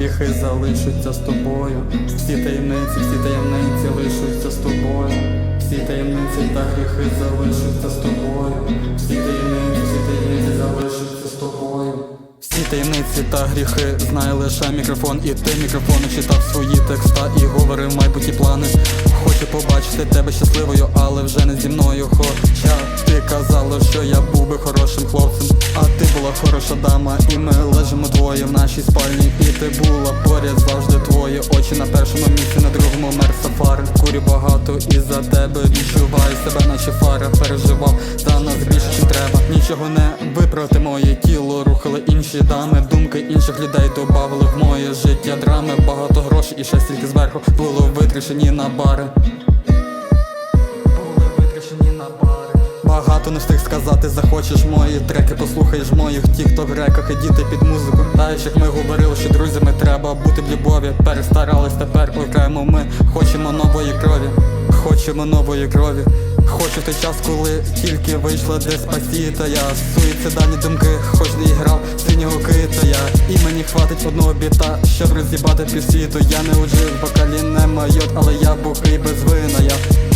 гріхи залишаться з тобою. Всі таємниці, всі таємниці лишаться з тобою. Всі таємниці та гріхи залишаться з тобою. Всі таємниці, всі таємниці залишаться з тобою. Всі таємниці та гріхи знає лише мікрофон, і ти мікрофону читав свої текста і говорив майбутні плани. Хочу побачити тебе щасливою, але вже не зі мною. Хоча ти казала, що я була хороша дама, і ми лежимо двоє в нашій спальні. І ти була поряд завжди твої очі на першому місці, на другому мер сафари. Курю багато і за тебе відчуваю себе, наче фара. Переживав за нас більше, чим треба. Нічого не виправити моє тіло, рухали інші дами. Думки інших людей добавили в моє життя драми. Багато грошей і ще стільки зверху було витрачені на бари. Багато не встиг сказати, захочеш мої треки, послухаєш моїх тікток реках і діти під музику. Знаєш, як ми говорили, що друзями треба бути в любові. Перестарались, тепер кликаємо ми, хочемо нової крові, хочемо нової крові. Хочу в той час, коли тільки вийшла деспасіта Я суїцидальні думки, хоч не грав синього кита я І мені хватить одного біта, щоб роз'їбати півсвіту Я не уджив, вокалі не майот, але я бухий без вина я